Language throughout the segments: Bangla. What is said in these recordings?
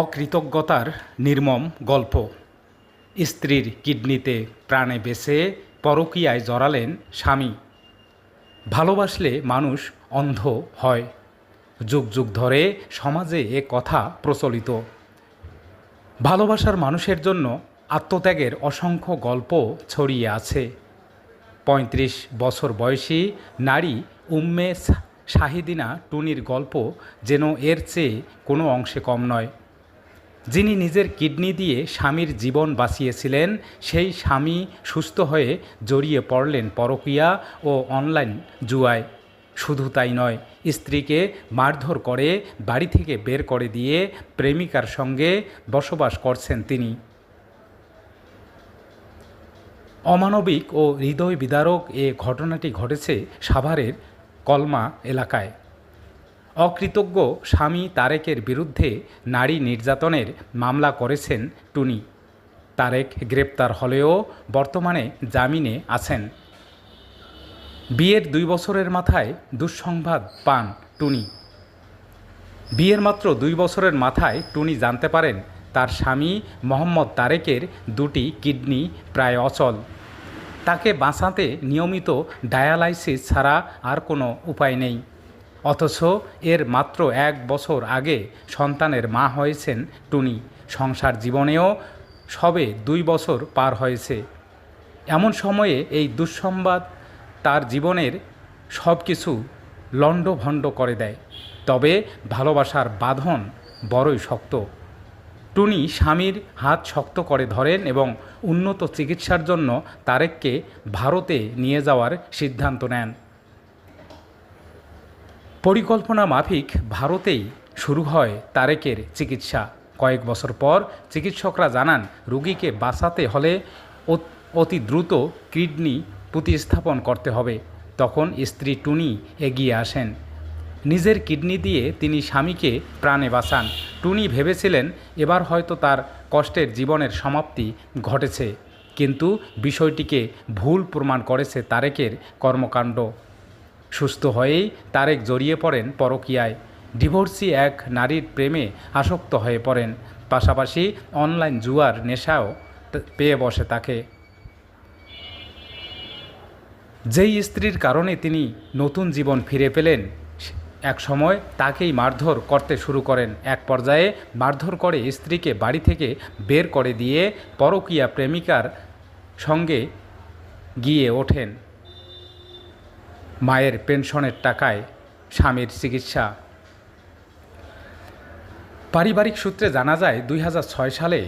অকৃতজ্ঞতার নির্মম গল্প। স্ত্রীর কিডনিতে প্রাণে বেঁচে পরকীয়ায় জড়ালেন স্বামী। ভালোবাসলে মানুষ অন্ধ হয়। যুগ যুগ ধরে সমাজে এ কথা প্রচলিত। ভালোবাসার মানুষের জন্য আত্মত্যাগের অসংখ্য গল্প ছড়িয়ে আছে। পঁয়ত্রিশ বছর বয়সী নারী উম্মে শাহিদিনা টুনির গল্প যেন এর চেয়ে কোনো অংশে কম নয়। যিনি নিজের কিডনি দিয়ে স্বামীর জীবন বাঁচিয়েছিলেন, সেই স্বামী সুস্থ হয়ে জড়িয়ে পড়লেন পরকীয়া ও অনলাইন জুয়ায়। শুধু তাই নয়, স্ত্রীকে মারধর করে বাড়ি থেকে বের করে দিয়ে প্রেমিকার সঙ্গে বসবাস করছেন তিনি। অমানবিক ও হৃদয় বিদারক এ ঘটনাটি ঘটেছে সাভারের কলমা এলাকায়। অকৃতজ্ঞ স্বামী তারেকের বিরুদ্ধে নারী নির্যাতনের মামলা করেছেন টুনি। তারেক গ্রেপ্তার হলেও বর্তমানে জামিনে আছেন। বিয়ের দুই বছরের মাথায় দুঃসংবাদ পান টুনি। বিয়ের মাত্র দুই বছরের মাথায় টুনি জানতে পারেন তার স্বামী মোহাম্মদ তারেকের দুটি কিডনি প্রায় অচল। তাকে বাঁচাতে নিয়মিত ডায়ালাইসিস ছাড়া আর কোনো উপায় নেই। অথচ এর মাত্র এক বছর আগে সন্তানের মা হয়েছেন টুনি। সংসার জীবনেও সবে দুই বছর পার হয়েছে। এমন সময়ে এই দুঃসংবাদ তার জীবনের সব কিছু লণ্ডভণ্ড করে দেয়। তবে ভালোবাসার বাঁধন বড়ই শক্ত। টুনি স্বামীর হাত শক্ত করে ধরেন এবং উন্নত চিকিৎসার জন্য তারেককে ভারতে নিয়ে যাওয়ার সিদ্ধান্ত নেন। পরিকল্পনা মাফিক ভারতেই শুরু হয় তারেকের চিকিৎসা। কয়েক বছর পর চিকিৎসকরা জানান, রুগীকে বাঁচাতে হলে অতি দ্রুত কিডনি প্রতিস্থাপন করতে হবে। তখন স্ত্রী টুনি এগিয়ে আসেন। নিজের কিডনি দিয়ে তিনি স্বামীকে প্রাণে বাঁচান। টুনি ভেবেছিলেন, এবার হয়তো তার কষ্টের জীবনের সমাপ্তি ঘটেছে। কিন্তু বিষয়টিকে ভুল প্রমাণ করেছে তারেকের কর্মকাণ্ড। সুস্থ হয়েই তারেক জড়িয়ে পড়েন পরকীয়ায়। ডিভোর্সি এক নারীর প্রেমে আসক্ত হয়ে পড়েন। পাশাপাশি অনলাইন জুয়ার নেশাও পেয়ে বসে তাকে। যেই স্ত্রীর কারণে তিনি নতুন জীবন ফিরে পেলেন এক সময় তাকেই মারধর করতে শুরু করেন। এক পর্যায়ে মারধর করে স্ত্রীকে বাড়ি থেকে বের করে দিয়ে পরকীয়া প্রেমিকার সঙ্গে গিয়ে ওঠেন। মায়ের পেনশনের টাকায় স্বামীর চিকিৎসা। পারিবারিক সূত্রে জানা যায়, দুই হাজার ছয় সালে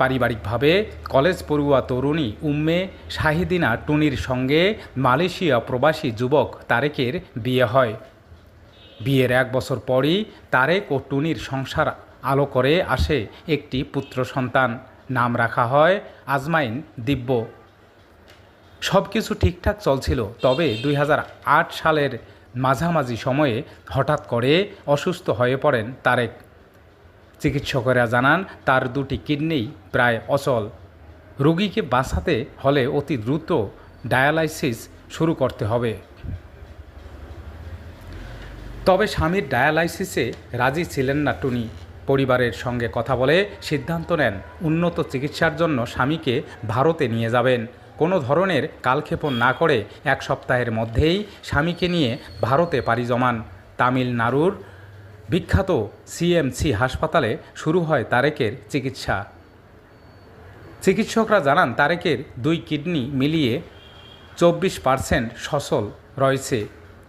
পারিবারিকভাবে কলেজ পড়ুয়া তরুণী উম্মে শাহিদিনা টুনির সঙ্গে মালয়েশিয়া প্রবাসী যুবক তারেকের বিয়ে হয়। বিয়ের এক বছর পরই তারেক ও টুনির সংসার আলো করে আসে একটি পুত্র সন্তান। নাম রাখা হয় আজমাইন দিব্য। সব কিছু ঠিকঠাক চলছিল, তবে দুই হাজার আট সালের মাঝামাঝি সময়ে হঠাৎ করে অসুস্থ হয়ে পড়েন তারেক। চিকিৎসকেরা জানান, তার দুটি কিডনি প্রায় অচল। রোগীকে বাঁচাতে হলে অতি দ্রুত ডায়ালাইসিস শুরু করতে হবে। তবে স্বামীর ডায়ালাইসিসে রাজি ছিলেন না টুনি। পরিবারের সঙ্গে কথা বলে সিদ্ধান্ত নেন, উন্নত চিকিৎসার জন্য স্বামীকে ভারতে নিয়ে যাবেন। কোনো ধরনের কালক্ষেপণ না করে এক সপ্তাহের মধ্যেই স্বামীকে নিয়ে ভারতে পাড়ি জমান। তামিলনাড়ুর বিখ্যাত সিএমসি হাসপাতালে শুরু হয় তারেকের চিকিৎসা। চিকিৎসকরা জানান, তারেকের দুই কিডনি মিলিয়ে চব্বিশ পার্সেন্ট সচল রয়েছে।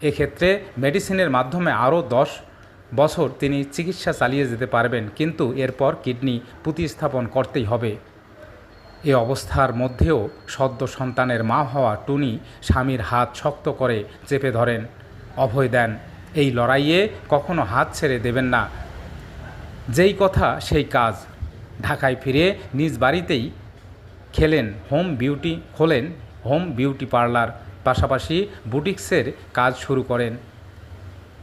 এক্ষেত্রে মেডিসিনের মাধ্যমে আরও দশ বছর তিনি চিকিৎসা চালিয়ে যেতে পারবেন, কিন্তু এরপর কিডনি প্রতিস্থাপন করতেই হবে। এ অবস্থার মধ্যেও সদ্য সন্তানের মা হওয়া টুনি স্বামীর হাত শক্ত করে চেপে ধরেন। অভয় দেন, এই লড়াইয়ে কখনো হাত ছেড়ে দেবেন না। যেই কথা সেই কাজ। ঢাকায় ফিরে নিজ বাড়িতেই খেলেন হোম বিউটি, খোলেন হোম বিউটি পার্লার। পাশাপাশি বুটিক্সের কাজ শুরু করেন।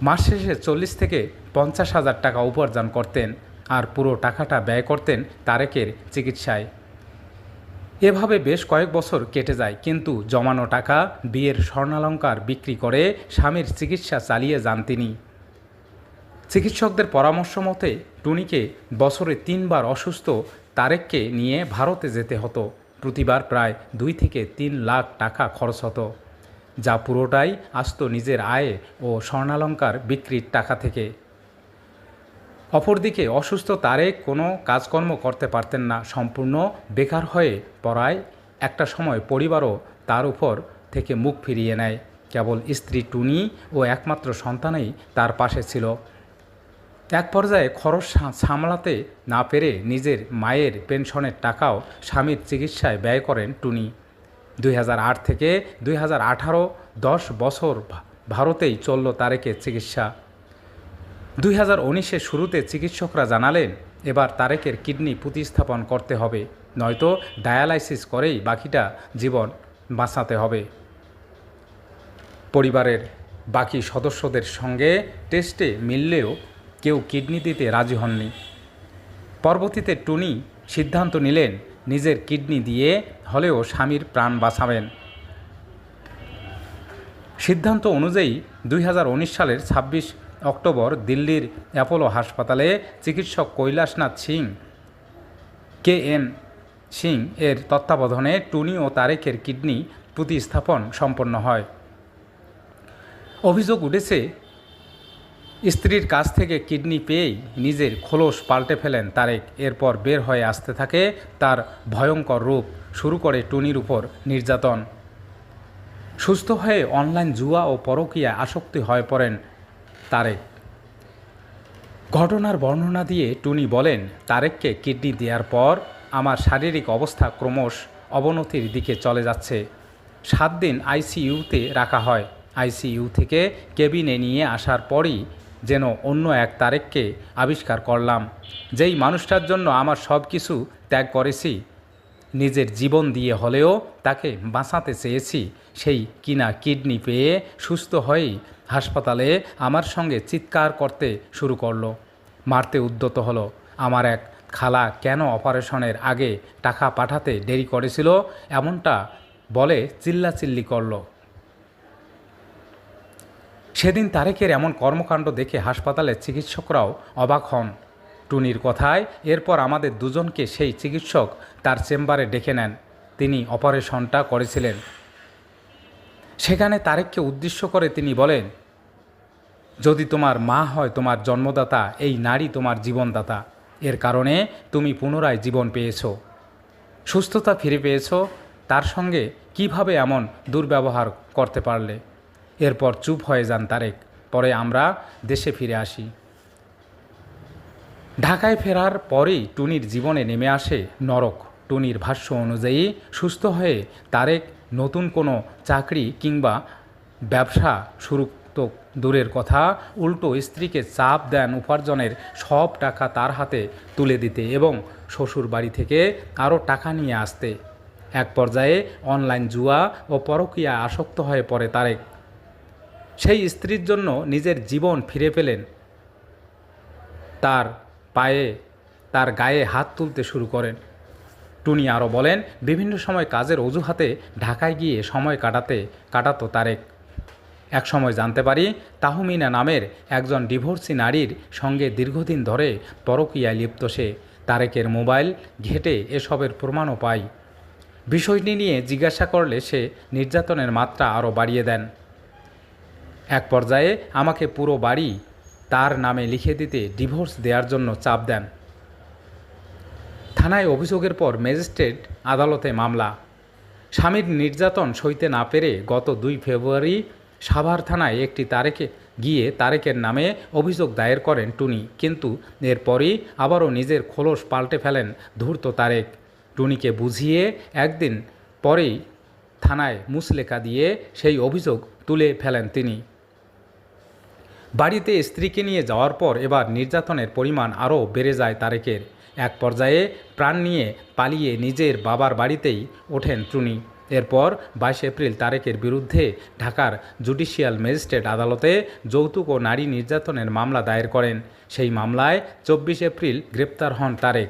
মাস শেষে চল্লিশ থেকে পঞ্চাশ হাজার টাকা উপার্জন করতেন আর পুরো টাকাটা ব্যয় করতেন তারেকের চিকিৎসায়। এভাবে বেশ কয়েক বছর কেটে যায়, কিন্তু জমানো টাকা, বিয়ের স্বর্ণালঙ্কার বিক্রি করে স্বামীর চিকিৎসা চালিয়ে যান তিনি। চিকিৎসকদের পরামর্শ মতে, টুনিকে বছরে তিনবার অসুস্থ তারেককে নিয়ে ভারতে যেতে হতো। প্রতিবার প্রায় দুই থেকে তিন লাখ টাকা খরচ হতো, যা পুরোটাই আসতো নিজের আয় ও স্বর্ণালঙ্কার বিক্রির টাকা থেকে। অপরদিকে অসুস্থ তারেক কোনো কাজকর্ম করতে পারতেন না, সম্পূর্ণ বেকার হয়ে পড়ায়। একটা সময় পরিবারও তার উপর থেকে মুখ ফিরিয়ে নেয়। কেবল স্ত্রী টুনি ও একমাত্র সন্তানই তার পাশে ছিল। এক পর্যায়ে খরচ সামলাতে না পেরে নিজের মায়ের পেনশনের টাকাও স্বামীর চিকিৎসায় ব্যয় করেন টুনি। দুই থেকে দুই হাজার আঠারো দশ বছর ভারতেই চলল তারেকের চিকিৎসা। দুই হাজার শুরুতে চিকিৎসকরা জানালেন, এবার তারেকের কিডনি প্রতিস্থাপন করতে হবে, নয়তো ডায়ালাইসিস করেই বাকিটা জীবন বাঁচাতে হবে। পরিবারের বাকি সদস্যদের সঙ্গে টেস্টে মিললেও কেউ কিডনি দিতে রাজি হননি। পরবর্তীতে টুনি সিদ্ধান্ত নিলেন, নিজের কিডনি দিয়ে হলেও স্বামীর প্রাণ বাঁচাবেন। সিদ্ধান্ত অনুযায়ী দুই হাজার উনিশ সালের ২৬ অক্টোবর দিল্লির অ্যাপোলো হাসপাতালে চিকিৎসক কৈলাসনাথ সিং, কে এম সিং এর তত্ত্বাবধানে টুনি ও তারেকের কিডনি প্রতিস্থাপন সম্পন্ন হয়। অভিযোগ উঠেছে, স্ত্রীর কাছ থেকে কিডনি পেয়েই নিজের খোলস পাল্টে ফেলেন তারেক। এরপর বের হয়ে আসতে থাকে তার ভয়ঙ্কর রূপ, শুরু করে টুনির উপর নির্যাতন। সুস্থ হয়ে অনলাইন জুয়া ও পরকীয়া আসক্তি হয়ে পড়েন তারেক। ঘটনার বর্ণনা দিয়ে টুনি বলেন, তারেককে কিডনি দেওয়ার পর আমার শারীরিক অবস্থা ক্রমশ অবনতির দিকে চলে যাচ্ছে। সাত দিন আইসিইউতে রাখা হয়। আইসিইউ থেকে কেবিনে নিয়ে আসার পরই যেন অন্য এক তারেককে আবিষ্কার করলাম। যেই মানুষটার জন্য আমার সব কিছু ত্যাগ করেছি, নিজের জীবন দিয়ে হলেও তাকে বাঁচাতে চেয়েছি, সেই কিনা কিডনি পেয়ে সুস্থ হয়েই হাসপাতালে আমার সঙ্গে চিৎকার করতে শুরু করল। মারতে উদ্যত হলো। আমার এক খালা কেন অপারেশনের আগে টাকা পাঠাতে দেরি করেছিল? এমনটা বলে চিল্লাচিল্লি করল। সেদিন তারেকের এমন কর্মকাণ্ড দেখে হাসপাতালের চিকিৎসকরাও অবাক হন। টুনির কথায় এরপর আমাদের দুজনকে সেই চিকিৎসক তার চেম্বারে ডেকে নেন। তিনি অপারেশনটা করেছিলেন। সেখানে তারেককে উদ্দেশ্য করে তিনি বলেন, যদি তোমার মা হয়, তোমার জন্মদাতা, এই নারী তোমার জীবনদাতা। এর কারণে তুমি পুনরায় জীবন পেয়েছ। সুস্থতা ফিরে পেয়েছ। তার সঙ্গে কীভাবে এমন দুর্ব্যবহার করতে পারলে? এরপর চুপ হয়ে যান তারেক। পরে আমরা দেশে ফিরে আসি। ঢাকায় ফেরার পরেই টুনির জীবনে নেমে আসে নরক। টুনির ভাষ্য অনুযায়ী সুস্থ হয়ে তারেক নতুন কোনো চাকরি কিংবা ব্যবসা শুরু তো দূরের কথা, উল্টো স্ত্রীকে চাপ দেন উপার্জনের সব টাকা তার হাতে তুলে দিতে এবং শ্বশুর বাড়ি থেকে আরও টাকা নিয়ে আসতে। এক পর্যায়ে অনলাইন জুয়া ও পরকীয়া আসক্ত হয়ে পড়ে তারেক। সেই স্ত্রীর জন্য নিজের জীবন ফিরে পেলেন। তার পায়ে, তার গায়ে হাত তুলতে শুরু করেন। টুনি আরও বলেন, বিভিন্ন সময় কাজের অজুহাতে ঢাকায় গিয়ে সময় কাটাতে, কাটাতো তারেক। এক সময় জানতে পারি, তাহমিনা নামের একজন ডিভোর্সি নারীর সঙ্গে দীর্ঘদিন ধরে পরকীয়ায় লিপ্ত সে। তারেকের মোবাইল ঘেটে এসবের প্রমাণও পাই। বিষয়টি নিয়ে জিজ্ঞাসা করলে সে নির্যাতনের মাত্রা আরও বাড়িয়ে দেন। এক পর্যায়ে আমাকে পুরো বাড়ি তার নামে লিখে দিতে ডিভোর্স দেওয়ার জন্য চাপ দেন। থানায় অভিযোগের পর ম্যাজিস্ট্রেট আদালতে মামলা। স্বামীর নির্যাতন সইতে না পেরে গত দুই ফেব্রুয়ারি সাভার থানায় একটি তারেকে গিয়ে তারেকের নামে অভিযোগ দায়ের করেন টুনি। কিন্তু এরপরই আবারও নিজের খোলস পাল্টে ফেলেন ধূর্ত তারেক। টুনিকে বুঝিয়ে একদিন পরেই থানায় মুসলেখা দিয়ে সেই অভিযোগ তুলে ফেলেন তিনি। বাড়িতে স্ত্রীকে নিয়ে যাওয়ার পর এবার নির্যাতনের পরিমাণ আরও বেড়ে যায় তারেকের। এক পর্যায়ে প্রাণ নিয়ে পালিয়ে নিজের বাবার বাড়িতেই ওঠেন টুনি এরপর বাইশ এপ্রিল তারেকের বিরুদ্ধে ঢাকার জুডিশিয়াল ম্যাজিস্ট্রেট আদালতে যৌতুক ও নারী নির্যাতনের মামলা দায়ের করেন। সেই মামলায় চব্বিশ এপ্রিল গ্রেপ্তার হন তারেক।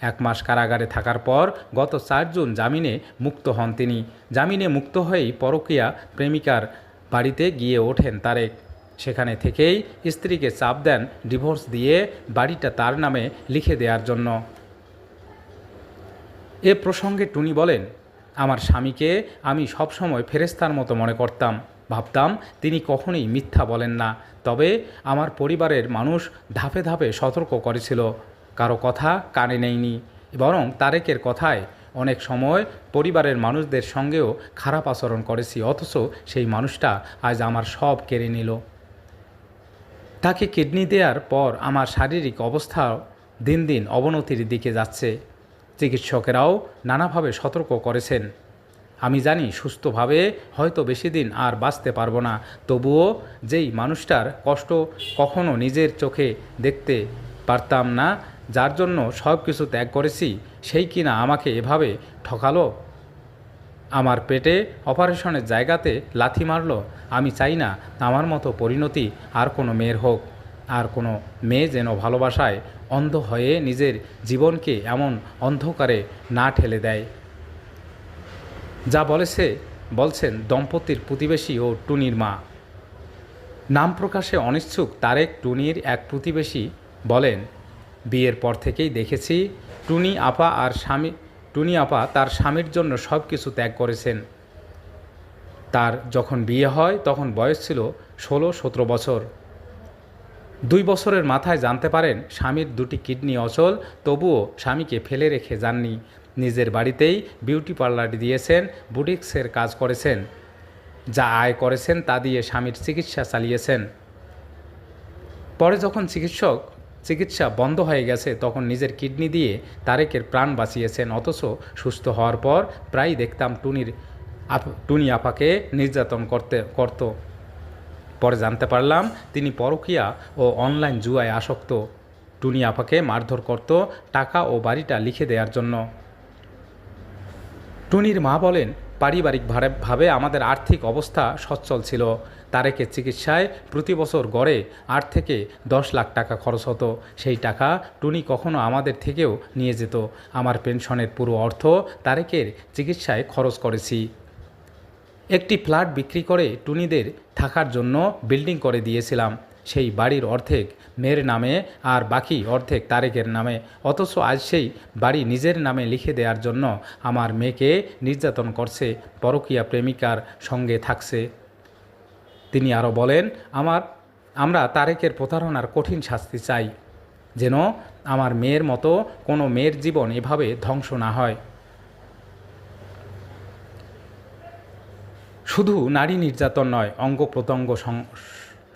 এক মাস কারাগারে থাকার পর গত চার জুন জামিনে মুক্ত হন তিনি। জামিনে মুক্ত হয়েই পরকীয়া প্রেমিকার বাড়িতে গিয়ে ওঠেন তারেক। সেখানে থেকেই স্ত্রীকে চাপ দেন ডিভোর্স দিয়ে বাড়িটা তার নামে লিখে দেওয়ার জন্য। এ প্রসঙ্গে টুনি বলেন, আমার স্বামীকে আমি সবসময় ফেরেস্তার মতো মনে করতাম। ভাবতাম তিনি কখনোই মিথ্যা বলেন না। তবে আমার পরিবারের মানুষ ধাপে ধাপে সতর্ক করেছিল। কারও কথা কানে নেয়নি। বরং তারেকের কথায় অনেক সময় পরিবারের মানুষদের সঙ্গেও খারাপ আচরণ করেছি। অথচ সেই মানুষটা আজ আমার সব কেড়ে নিল। তাকে কিডনি দেওয়ার পর আমার শারীরিক অবস্থা দিন দিন অবনতির দিকে যাচ্ছে। চিকিৎসকেরাও নানাভাবে সতর্ক করেছেন। আমি জানি সুস্থভাবে হয়তো বেশি দিন আর বাঁচতে পারব না, তবুও যেই মানুষটার কষ্ট কখনো নিজের চোখে দেখতে পারতাম না, যার জন্য সব কিছু ত্যাগ করেছি, সেই কিনা আমাকে এভাবে ঠকালো আমার পেটে অপারেশনের জায়গাতে লাথি মারল, আমি চাই না আমার মতো পরিণতি আর কোনো মেয়ের হোক। আর কোনো মেয়ে যেন ভালোবাসায় অন্ধ হয়ে নিজের জীবনকে এমন অন্ধকারে না ঠেলে দেয়। যা বলেছে, বলছেন দম্পতির প্রতিবেশী ও টুনির মা। নাম প্রকাশে অনিচ্ছুক তারেক টুনির এক প্রতিবেশী বলেন, বিয়ের পর থেকেই দেখেছি টুনি, আপা আর স্বামী টুনি আপা তার স্বামীর জন্য সব কিছু ত্যাগ করেছেন। তার যখন বিয়ে হয়, তখন বয়স ছিল ষোলো সতেরো বছর। দুই বছরের মাথায় জানতে পারেন, স্বামীর দুটি কিডনি অচল, তবুও স্বামীকে ফেলে রেখে যাননি। নিজের বাড়িতেই বিউটি পার্লার দিয়েছেন, বুটিক্সের কাজ করেছেন। যা আয় করেছেন তা দিয়ে স্বামীর চিকিৎসা চালিয়েছেন। পরে যখন চিকিৎসক চিকিৎসা বন্ধ হয়ে গেছে, তখন নিজের কিডনি দিয়ে তারেকের প্রাণ বাঁচিয়েছেন। অথচ সুস্থ হওয়ার পর প্রায় দেখতাম টুনির টুনি আপাকে নির্যাতন করতে, করত। পরে জানতে পারলাম তিনি পরকীয়া ও অনলাইন জুয়ায় আসক্ত। টুনি আপাকে মারধর করত টাকা ও বাড়িটা লিখে দেওয়ার জন্য। টুনির মা বলেন পারিবারিকভাবে ভাবে আমাদের আর্থিক অবস্থা সচ্ছল ছিল। তারেকের চিকিৎসায় প্রতি বছর গড়ে আট থেকে দশ লাখ টাকা খরচ হতো। সেই টাকা টুনি কখনো আমাদের থেকেও নিয়ে যেত। আমার পেনশনের পুরো অর্থ তারেকের চিকিৎসায় খরচ করেছি। একটি ফ্ল্যাট বিক্রি করে টুনিদের থাকার জন্য বিল্ডিং করে দিয়েছিলাম। সেই বাড়ির অর্ধেক মেয়ের নামে আর বাকি অর্ধেক তারেকের নামে। অথচ আজ সেই বাড়ি নিজের নামে লিখে দেওয়ার জন্য আমার মেয়েকে নির্যাতন করছে, পরকীয়া প্রেমিকার সঙ্গে থাকছে। তিনি আরও বলেন, আমার, আমরা তারেকের প্রতারণার কঠিন শাস্তি চাই, যেন আমার মেয়ের মতো কোনো মেয়ের জীবন এভাবে ধ্বংস না হয়। শুধু নারী নির্যাতন নয়, অঙ্গ প্রত্যঙ্গ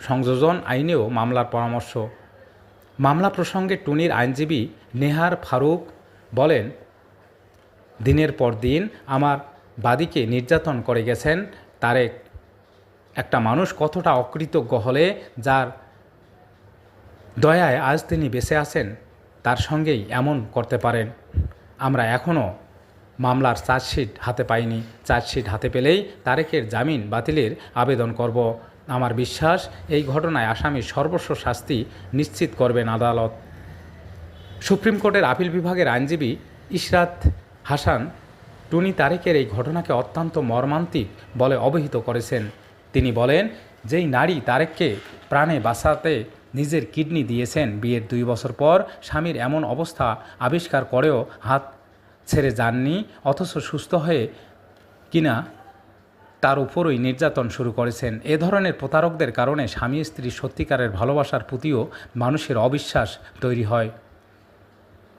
সংযোজন আইনেও মামলার পরামর্শ। মামলা প্রসঙ্গে টুনির আইনজীবী নেহার ফারুক বলেন, দিনের পর দিন আমার বাদীকে নির্যাতন করে গেছেন তারেক। একটা মানুষ কতটা অকৃতজ্ঞ হলে যার দয়ায় আজ তিনি বেঁচে আছেন, তার সঙ্গেই এমন করতে পারেন। আমরা এখনও মামলার চার্জশিট হাতে পাইনি। চার্জশিট হাতে পেলেই তারেকের জামিন বাতিলের আবেদন করব। আমার বিশ্বাস, এই ঘটনায় আসামির সর্বস্ব শাস্তি নিশ্চিত করবেন আদালত। সুপ্রিম কোর্টের আপিল বিভাগের আইনজীবী ইশরাত হাসান টুনি তারেকের এই ঘটনাকে অত্যন্ত মর্মান্তিক বলে অবহিত করেছেন। তিনি বলেন, যেই নারী তারেককে প্রাণে বাঁচাতে নিজের কিডনি দিয়েছেন, বিয়ের দুই বছর পর স্বামীর এমন অবস্থা আবিষ্কার করেও হাত ছেড়ে যাননি, অথচ সুস্থ হয়ে কিনা তার উপরই নির্যাতন শুরু করেছেন। এ ধরনের প্রতারকদের কারণে স্বামী স্ত্রীর সত্যিকারের ভালোবাসার প্রতিও মানুষের অবিশ্বাস তৈরি হয়।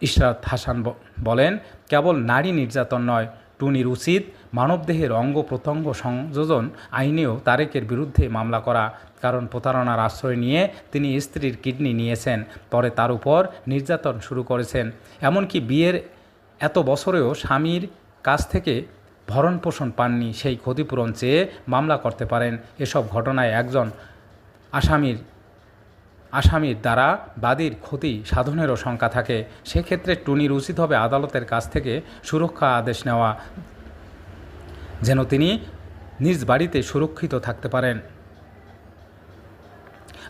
ইশরাত হাসান বলেন, কেবল নারী নির্যাতন নয়, টুনির উচিত মানবদেহের অঙ্গ প্রত্যঙ্গ সংযোজন আইনেও তারেকের বিরুদ্ধে মামলা করা, কারণ প্রতারণার আশ্রয় নিয়ে তিনি স্ত্রীর কিডনি নিয়েছেন, পরে তার উপর নির্যাতন শুরু করেছেন। এমনকি বিয়ের এত বছরেও স্বামীর কাছ থেকে ভরণ পোষণ পাননি সেই ক্ষতিপূরণ চেয়ে মামলা করতে পারেন এসব ঘটনায় একজন আসামির আসামির দ্বারা বাদীর ক্ষতি সাধনেরও শঙ্কা থাকে। সেক্ষেত্রে টুনির উচিত হবে আদালতের কাছ থেকে সুরক্ষা আদেশ নেওয়া, যেন তিনি নিজ বাড়িতে সুরক্ষিত থাকতে পারেন।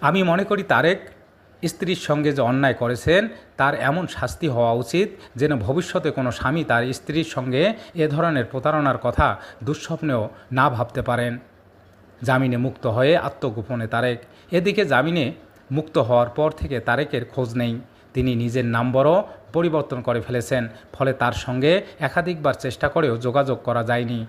আমি মনে করি তারেক স্ত্রীর সঙ্গে যে অন্যায় করেছেন, তার এমন শাস্তি হওয়া উচিত যেন ভবিষ্যতে কোনো স্বামী তার স্ত্রীর সঙ্গে এ ধরনের প্রতারণার কথা দুঃস্বপ্নেও না ভাবতে পারেন। জামিনে মুক্ত হয়ে আত্মগোপনে তারেক। এদিকে জামিনে মুক্ত হওয়ার পর থেকে তারেকের খোঁজ নেই। তিনি নিজের নাম্বারও পরিবর্তন করে ফেলেছেন, ফলে তার সঙ্গে একাধিকবার চেষ্টা করেও যোগাযোগ করা যায়নি।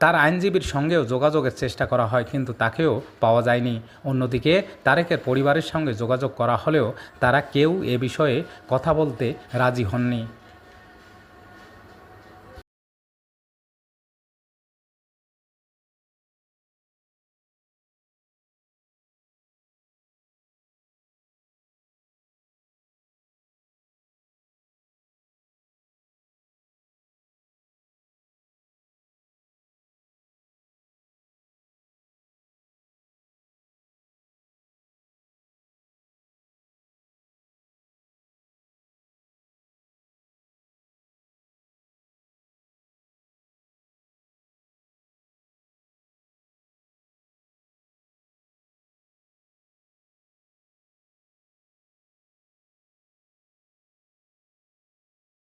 তার আইনজীবীর সঙ্গেও যোগাযোগের চেষ্টা করা হয়, কিন্তু তাকেও পাওয়া যায়নি। অন্যদিকে তারেকের পরিবারের সঙ্গে যোগাযোগ করা হলেও তারা কেউ এ বিষয়ে কথা বলতে রাজি হননি।